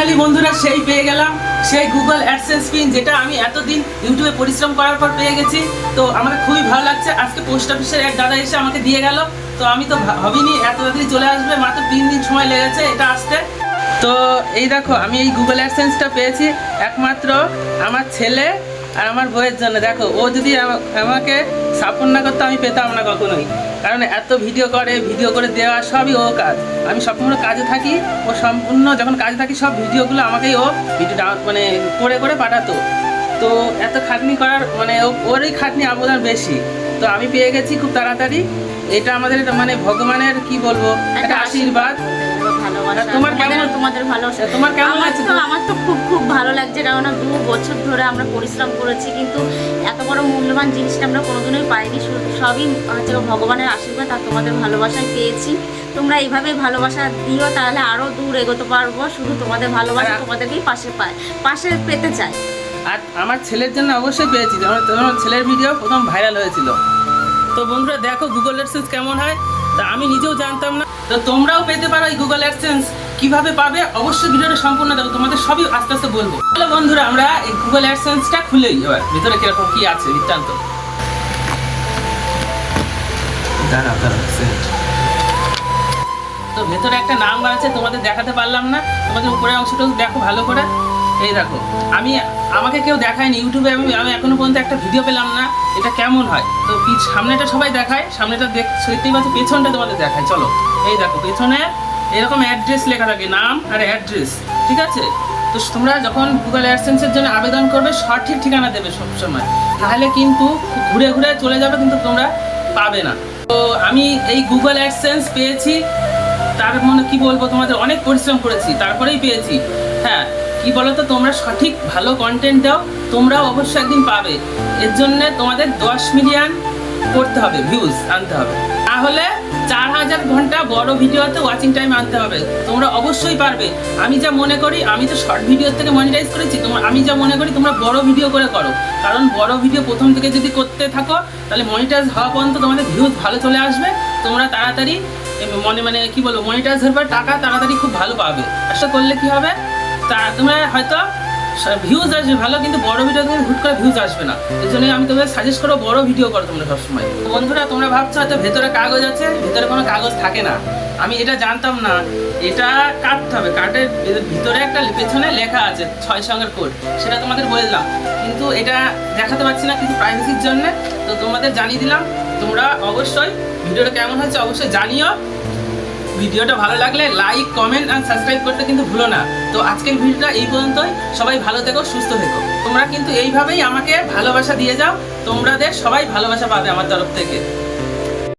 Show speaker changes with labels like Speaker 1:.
Speaker 1: Finally বন্ধুরা সেই পেয়ে গেলাম। সেই গুগল অ্যাডসেন্স পিন যেটা আমি এতদিন ইউটিউবে পরিশ্রম করার পর পেয়ে গেছি। তো আমার খুবই ভালো লাগছে। আজকে পোস্ট অফিসের এক দাদা এসে আমাকে দিয়ে গেল। তো আমি তো ভাবিনি এত তাড়াতাড়ি চলে আসবে। মাত্র তিন দিন সময় লেগেছে এটা আসতে। তো এই দেখো, আমি এই গুগল অ্যাডসেন্সটা পেয়েছি একমাত্র আমার ছেলে আর আমার বইয়ের জন্য। দেখো, ও যদি আমা- আমাকে সাপোর্ট না করতে আমি পেতাম না কখনোই। কারণ এত ভিডিও করে ভিডিও করে দেওয়া সবই ও কাজ। আমি সম্পূর্ণ কাজে থাকি ও সম্পূর্ণ যখন কাজে থাকি সব ভিডিওগুলো আমাকেই ও ভিডিও মানে করে করে পাঠাতো। তো এত খাটনি করার মানে ও- ওরই খাটনি অবদান বেশি। তো আমি পেয়ে গেছি খুব তাড়াতাড়ি। এটা আমাদের মানে ভগবানের কি বলব একটা আশীর্বাদ। তোমার
Speaker 2: তোমাদের
Speaker 1: কেমন-
Speaker 2: তোমাদের ভালোবাসা।
Speaker 1: তোমার কেমন
Speaker 2: আমার
Speaker 1: লাগছে?
Speaker 2: তো আমার তো খুব খুব ভালো লাগছে। কারণ দু বছর ধরে আমরা পরিশ্রম করেছি কিন্তু এত বড় মূল্যবান জিনিসটা আমরা কোনোদিনই পাইনি। শুধু সবই হচ্ছে ভগবানের আশীর্বাদ আর তোমাদের ভালোবাসায় পেয়েছি। তোমরা এইভাবে ভালোবাসা দিও তাহলে আরও দূর এগোতে পারব। শুধু তোমাদের ভালোবাসা তোমাদেরকেই পাশে পায় পাশে পেতে চাই
Speaker 1: আর আমার ছেলের জন্য অবশ্যই পেয়েছি। তোমার ছেলের ভিডিও প্রথম ভাইরাল হয়েছিল। তো বন্ধুরা দেখো গুগল অ্যাডসেন্স কেমন হয়? তা আমি নিজেও জানতাম না। তো তোমরাও পেতে পারো এই গুগল অ্যাডসেন্স কীভাবে পাবে? অবশ্যই ভিডিওটা সম্পূর্ণ দেখো, তোমাদের সবই আস্তে আস্তে বলব। হ্যালো বন্ধুরা, আমরা এই গুগল অ্যাডসেন্সটা খুলেই এবার। ভিতরে কীরকম কি আছে বৃত্তান্ত তো ভেতরে একটা নাম্বার আছে, তোমাদের দেখাতে পারলাম না। তোমাদের উপরের অংশটা দেখো ভালো করে। এই দেখো, আমি, আমাকে কেউ দেখায়নি ইউটিউবে আমি আমি এখনও পর্যন্ত একটা ভিডিও পেলাম না, এটা কেমন হয়? তো সামনেটা সবাই দেখায়? সামনেটা দেখ, দেখতেই পাচ্ছি, পেছনটা তোমাদের দেখায়। চলো, এই দেখো, পেছনে এরকম অ্যাড্রেস লেখা থাকে, নাম আর অ্যাড্রেস ঠিক আছে? তো তোমরা যখন গুগল অ্যাডসেন্সের জন্য আবেদন করবে, সঠিক ঠিকানা দেবে সবসময়। তাহলে কিন্তু ঘুরে ঘুরে চলে যাবে, কিন্তু তোমরা পাবে না। তো আমি এই গুগল অ্যাডসেন্স পেয়েছি, তার মানে কি বলব, তোমাদের অনেক পরিশ্রম করেছি, তারপরেই পেয়েছি। হ্যাঁ কি বলতো, তোমরা সঠিক ভালো কন্টেন্ট দাও, তোমরাও অবশ্যই একদিন পাবে। এর জন্য তোমাদের দশ মিলিয়ন করতে হবে ভিউজ আনতে হবে। তাহলে চার হাজার ঘণ্টা বড় ভিডিওতে ওয়াচিং টাইম আনতে হবে। তোমরা অবশ্যই পারবে। আমি যা মনে করি, আমি তো শর্ট ভিডিও থেকে মনিটাইজ করেছি, তোমার, আমি যা মনে করি, তোমরা বড় ভিডিও করে করো। কারণ বড় ভিডিও প্রথম থেকে যদি করতে থাকো, তাহলে মনিটাইজ হওয়া পর্যন্ত তোমাদের ভিউজ ভালো চলে আসবে। তোমরা তাড়াতাড়ি মনে মানে কি বলব মনিটাইজ হওয়ার টাকা তাড়াতাড়ি খুব ভালো পাবে। আশা করলে কি হবে? তা তোমরা হয়তো ভিউজ আসবে, ভালো, কিন্তু বড় ভিডিও থেকে হুট করে ভিউজ আসবে না। এই জন্য আমি তোমাদের সাজেস্ট করব, বড় ভিডিও করো তোমরা সবসময়। বন্ধুরা, তোমরা ভাবছ হয়তো ভেতরে কাগজ আছে, ভেতরে কোনো কাগজ থাকে না। আমি এটা জানতাম না। এটা কাটতে হবে। কাটের ভিতরে একটা পেছনে লেখা আছে, ছয় সঙ্গের কোড সেটা তোমাদের বললাম। কিন্তু এটা দেখাতে পারছি না কিছু প্রাইভেসির জন্য। তো তোমাদের জানিয়ে দিলাম। তোমরা অবশ্যই ভিডিওটা কেমন হয়েছে অবশ্যই জানিও। ভিডিওটা ভালো লাগলে লাইক কমেন্ট আর সাবস্ক্রাইব করতে কিন্তু ভুলো না। তো আজকের ভিডিওটা এই পর্যন্তই। সবাই ভালো থেকো, সুস্থ থেকো। তোমরা কিন্তু এইভাবেই আমাকে ভালোবাসা দিয়ে যাও। তোমাদের সবাই ভালোবাসা পাবে আমার তরফ থেকে।